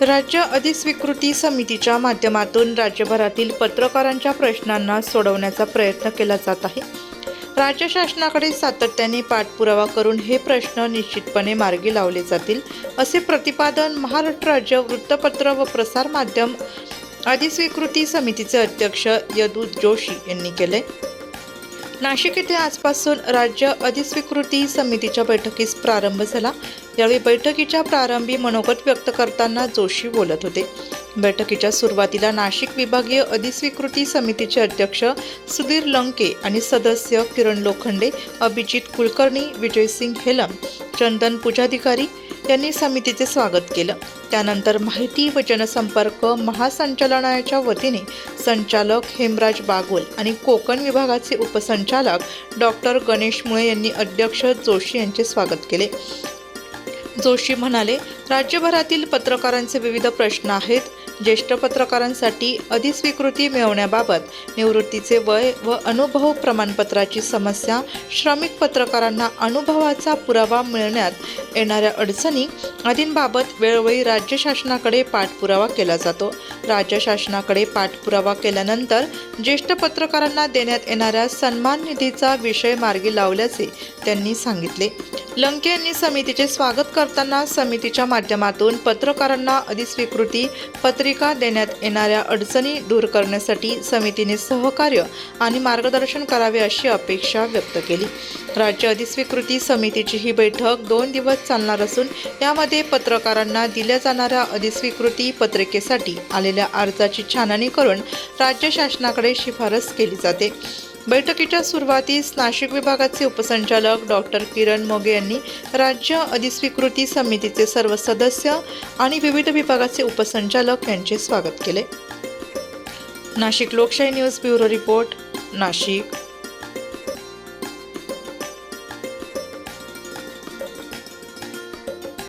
राज्य अधिस्वीकृती समितीच्या माध्यमातून राज्यभरातील पत्रकारांच्या प्रश्नांना सोडवण्याचा प्रयत्न केला जात आहे. राज्य शासनाकडे सातत्याने पाठपुरावा करून हे प्रश्न निश्चितपणे मार्गी लावले जातील असे प्रतिपादन महाराष्ट्र राज्य वृत्तपत्र व प्रसार माध्यम अधिस्वीकृती समितीचे अध्यक्ष यदू जोशी यांनी केले. नाशिक येथे आजपासून राज्य अधिस्वीकृती समितीच्या बैठकीस प्रारंभ झाला. यावेळी बैठकीच्या प्रारंभी मनोगत व्यक्त करताना जोशी बोलत होते. बैठकीच्या सुरुवातीला नाशिक विभागीय अधिस्वीकृती समितीचे अध्यक्ष सुधीर लंके आणि सदस्य किरण लोखंडे अभिजित कुलकर्णी विजयसिंग हेलम चंदन पूजाधिकारी त्यांनी समितीचे स्वागत केलं. त्यानंतर माहिती व जनसंपर्क महासंचालनालयाच्या वतीने संचालक हेमराज बागोल आणि कोकण विभागाचे उपसंचालक डॉक्टर गणेश मुळे यांनी अध्यक्ष जोशी यांचे स्वागत केले. जोशी म्हणाले राज्यभरातील पत्रकारांचे विविध प्रश्न आहेत. ज्येष्ठ पत्रकारांसाठी अधिस्वीकृती मिळवण्याबाबत निवृत्तीचे वय व अनुभव प्रमाणपत्राची समस्या श्रमिक पत्रकारांना अनुभवाचा पुरावा मिळण्यात येणाऱ्या अडचणी आदींबाबत वेळोवेळी राज्य शासनाकडे पाठपुरावा केला जातो. राज्य शासनाकडे पाठपुरावा केल्यानंतर ज्येष्ठ पत्रकारांना देण्यात येणाऱ्या सन्मान निधीचा विषय मार्गी लावल्याचे त्यांनी सांगितले. लंके यांनी समितीचे स्वागत करताना समितीच्या माध्यमातून पत्रकारांना अधिस्वीकृती पत्रिका देण्यात येणाऱ्या अडचणी दूर करण्यासाठी समितीने सहकार्य आणि मार्गदर्शन करावे अशी अपेक्षा व्यक्त केली. राज्य अधिस्वीकृती समितीची ही बैठक दोन दिवस चालणार असून यामध्ये पत्रकारांना दिल्या जाणाऱ्या अधिस्वीकृती पत्रिकेसाठी आलेल्या अर्जाची छाननी करून राज्य शासनाकडे शिफारस केली जाते. बैठकीच्या सुरुवातीस नाशिक विभागाचे उपसंचालक डॉक्टर किरण मोगे यांनी राज्य अधिस्वीकृती समितीचे सर्व सदस्य आणि विविध विभागाचे उपसंचालक यांचे स्वागत केले. नाशिक लोकशाही न्यूज ब्युरो रिपोर्ट नाशिक.